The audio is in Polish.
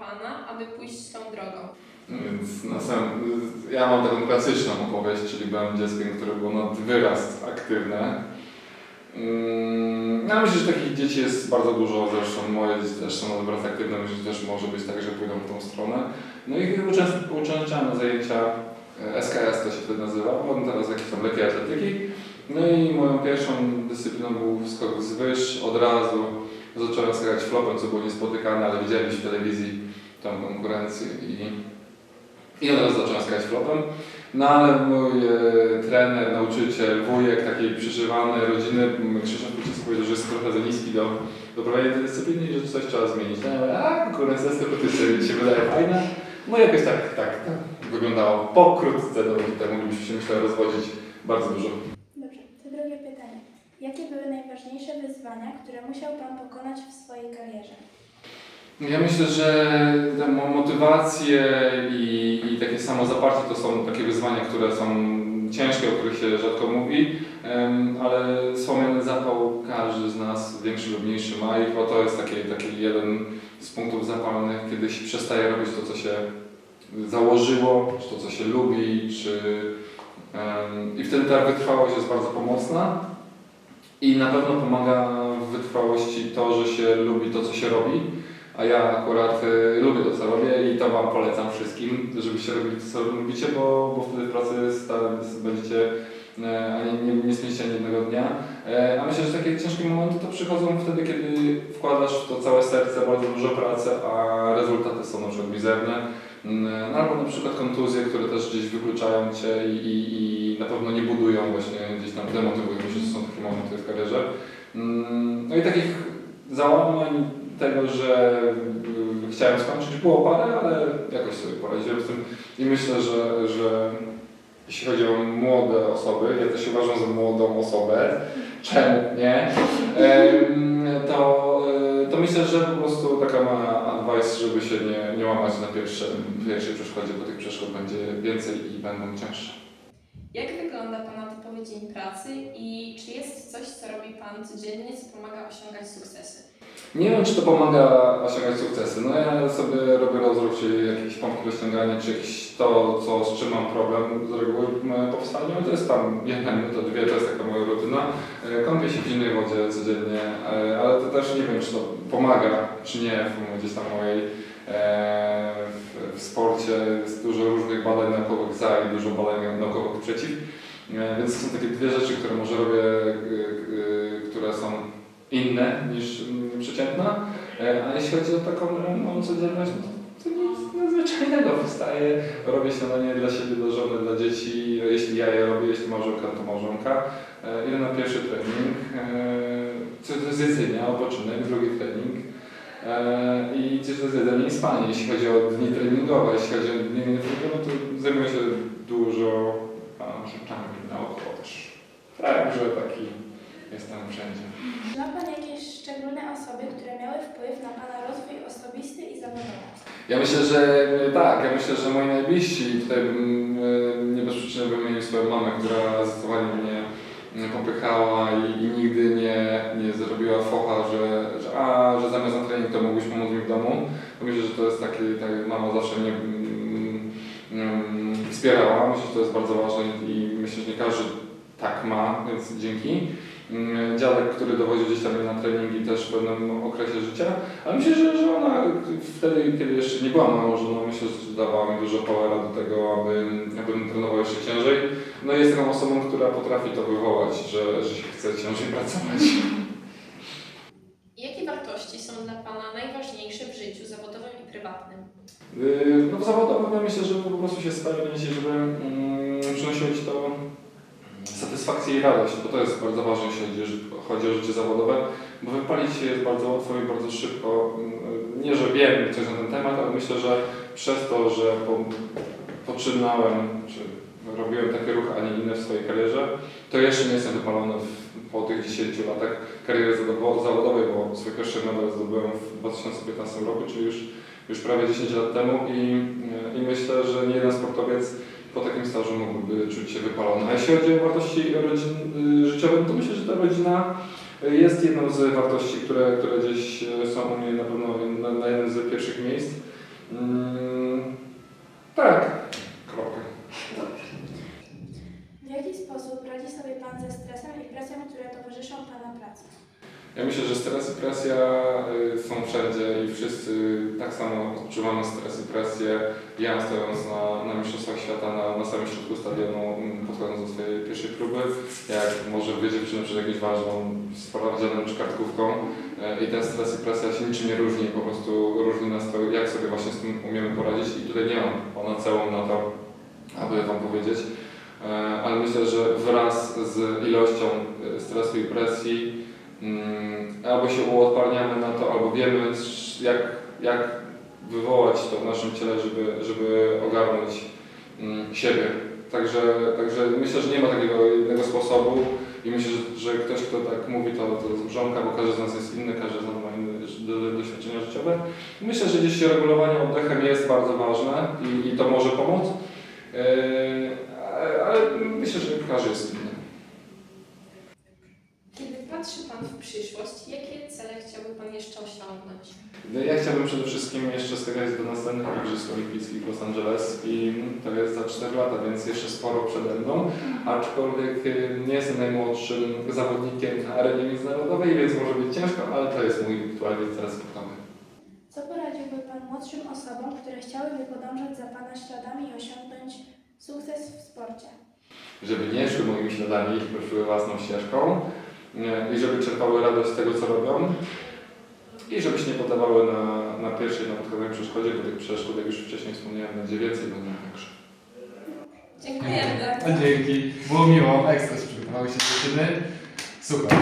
Pana, aby pójść tą drogą? Więc na sam, ja mam taką klasyczną opowieść, czyli byłem dzieckiem, które było nad wyraz aktywne. Mm, Ja myślę, że takich dzieci jest bardzo dużo, zresztą moje dzieci też są wyraz aktywne, myślę, że też może być tak, że pójdą w tą stronę. No i uczęszczałem na zajęcia e, SKS to się wtedy nazywa, potem teraz jakieś tam lekkie atletyki. No i moją pierwszą dyscypliną był skok z wyż, od razu zacząłem skakać flopem, co było niespotykane, ale widziałem w telewizji tą konkurencję i i od razu zacząłem skakać flopem. No ale mój e, trener, nauczyciel, wujek takiej przeżywanej rodziny, Krzysztof Kuczycki powiedział, że jest trochę za niski do, do prowadzenia dyscypliny i że coś trzeba zmienić. No, mówię, a konkurencja z competition mi się wydaje fajna. No jakoś tak, tak, tak wyglądało. Pokrótce do tutaj moglibyśmy się myślę rozwodzić bardzo dużo. Jakie były najważniejsze wyzwania, które musiał Pan pokonać w swojej karierze? Ja myślę, że motywacje i, i takie samozaparcie to są takie wyzwania, które są ciężkie, o których się rzadko mówi, ale wspomniany zapał każdy z nas, większy lub mniejszy ma i to jest taki, taki jeden z punktów zapalnych, kiedy się przestaje robić to, co się założyło, czy to, co się lubi, czy i wtedy ta wytrwałość jest bardzo pomocna i na pewno pomaga w wytrwałości to, że się lubi to, co się robi. A ja akurat y, lubię to, co robię i to Wam polecam wszystkim, żebyście robili to, co lubicie, bo, bo wtedy w pracy sta- będziecie, e, a nie, nie, nie spędzicie ani jednego dnia. E, a myślę, że takie ciężkie momenty to przychodzą wtedy, kiedy wkładasz w to całe serce, bardzo dużo pracy, a rezultaty są na przykład mizerne. Mm, No, albo na przykład kontuzje, które też gdzieś wykluczają Cię i, i, i na pewno nie budują, właśnie gdzieś tam demotywują. Myślę, momenty w karierze. Mm, No i takich załamań tego, że y, chciałem skończyć było parę, ale jakoś sobie poradziłem z tym i myślę, że, że jeśli chodzi o młode osoby, ja też się uważam za młodą osobę, czemu nie, to, y, to myślę, że po prostu taka ma advice, żeby się nie, nie łamać na pierwsze, pierwszej przeszkodzie, bo tych przeszkód będzie więcej i będą cięższe. Jak wygląda Pana typowy dzień pracy i czy jest coś, co robi Pan codziennie, co pomaga osiągać sukcesy? Nie wiem, czy to pomaga osiągać sukcesy. No ja sobie robię rozruch, czyli jakieś pompki do ściągania, czy jakieś to, co, z czym mam problem z reguły po wstaniu. To jest tam jedna minuta, dwie, to jest taka moja rutyna. E, Kąpię się w zimnej wodzie codziennie, e, ale to też nie wiem, czy to pomaga, czy nie w gdzieś tam mojej e, w, w sporcie. Jest dużo różnych badań naukowych za i dużo badań naukowych przeciw. E, Więc to są takie dwie rzeczy, które może robię, e, e, które są inne niż przeciętna. A jeśli chodzi o taką moją codzienność, no to, nic nadzwyczajnego. Wstaję, robię śniadanie dla siebie, dla żony, dla dzieci. Jeśli ja je robię, jeśli małżonka, to małżonka. Idę na pierwszy trening, co to jest jedzenie, odpoczynek, drugi trening. I to jest jedzenie i spanie. Jeśli chodzi o dni treningowe, jeśli chodzi o dni treningowe, no to zajmuję się dużo a, rzeczami naokoło też. Także taki jestem wszędzie. Zna Pan jakieś szczególne osoby, które miały wpływ na Pana rozwój osobisty i zawodowy? Ja myślę, że e, tak, ja myślę, że moi najbliżsi, tutaj bym e, nie bez przyczyny wymienił swoją mamę, która zdecydowanie mnie e, popychała i, i nigdy nie, nie zrobiła focha, że, że, a, że zamiast na trening to mógłbyś pomóc mi w domu. Myślę, że to jest taki, tak, mama zawsze mnie mm, mm, wspierała, myślę, że to jest bardzo ważne i myślę, że nie każdy tak ma, więc dzięki. Mm, Dziadek, który dowodził gdzieś tam na treningi też w pewnym okresie życia, ale myślę, że, że ona wtedy, kiedy jeszcze nie była moją żoną, myślę, że dawała mi dużo powera do tego, aby, abym trenował jeszcze ciężej. No i jest taką osobą, która potrafi to wywołać, że, że się chce ciężej pracować. Jakie wartości są dla Pana najważniejsze w życiu zawodowym i prywatnym? Yy, No w zawodowym myślę, żeby po prostu się spełnić i żeby mm, przynosiło Ci to satysfakcję i radość, bo to jest bardzo ważne, jeśli chodzi, o- życie zawodowe, bo wypalić się jest bardzo łatwo i bardzo szybko. Mm, Nie, że wiem coś na ten temat, ale myślę, że przez to, że po, poczynałem, czy robiłem takie ruchy, a nie inne w swojej karierze, to jeszcze nie jestem wypalony w, po tych 10 latach kariery zawodo- zawodowej, bo swój pierwszy medal zdobyłem w 2015 roku, czyli już już prawie 10 lat temu i, i myślę, że nie jeden sportowiec po takim stażu mógłby czuć się wypalony. A jeśli chodzi o wartości rodzin, y, życiowe, no to myślę, że ta rodzina jest jedną z wartości, które, które gdzieś y, są u mnie na pewno na, na jednym z pierwszych miejsc. Mm, tak, kropka. W jaki sposób radzi sobie Pan ze stresem i presją, które towarzyszą Pana pracy? Ja myślę, że stres i presja y, są wszędzie i wszyscy tak samo odczuwamy stres i presję. Ja stojąc na, na Mistrzostwach Świata na, na samym środku stadionu, mm, podchodząc do swojej pierwszej próby, jak może być dziewczyny przed jakimś ważną sprawdzianem czy kartkówką y, i ten stres i presja się niczym nie różni, po prostu różni nas to, jak sobie właśnie z tym umiemy poradzić i tutaj nie mam panaceum na to, aby Wam powiedzieć. E, Ale myślę, że wraz z ilością stresu i presji albo się uodparniamy na to, albo wiemy jak, jak wywołać to w naszym ciele, żeby, żeby ogarnąć mm, siebie. Także, także myślę, że nie ma takiego jednego sposobu i myślę, że, że ktoś, kto tak mówi, to, to jest mrzonka, bo każdy z nas jest inny, każdy z nas ma inne doświadczenia życiowe. Myślę, że gdzieś regulowanie oddechem jest bardzo ważne i, i to może pomóc, ale- ale myślę, że każdy jest inny. Kiedy patrzy Pan w przyszłość, jakie cele chciałby Pan jeszcze osiągnąć? Ja chciałbym przede wszystkim jeszcze skakać do następnych Igrzysk Olimpijskich w Los Angeles i to jest za 4 lata, więc jeszcze sporo przede mną, aczkolwiek y, nie jestem najmłodszym zawodnikiem na arenie międzynarodowej, więc może być ciężko, ale to jest mój aktualnie cel sportowy. Co poradziłby Pan młodszym osobom, które chciałyby podążać za Pana śladami i osiągnąć sukces w sporcie? Żeby nie szły moimi śladami, żeby szły własną ścieżką y, i żeby czerpały radość z tego, co robią i żeby się nie poddawały na, na pierwszej napotkanej przeszkodzie, bo tych przeszkód, jak już wcześniej wspomniałem, będzie więcej, będą większe. Dziękujemy. Dzięki. Było miło, ekstra się przygotowały się dziewczyny. Super.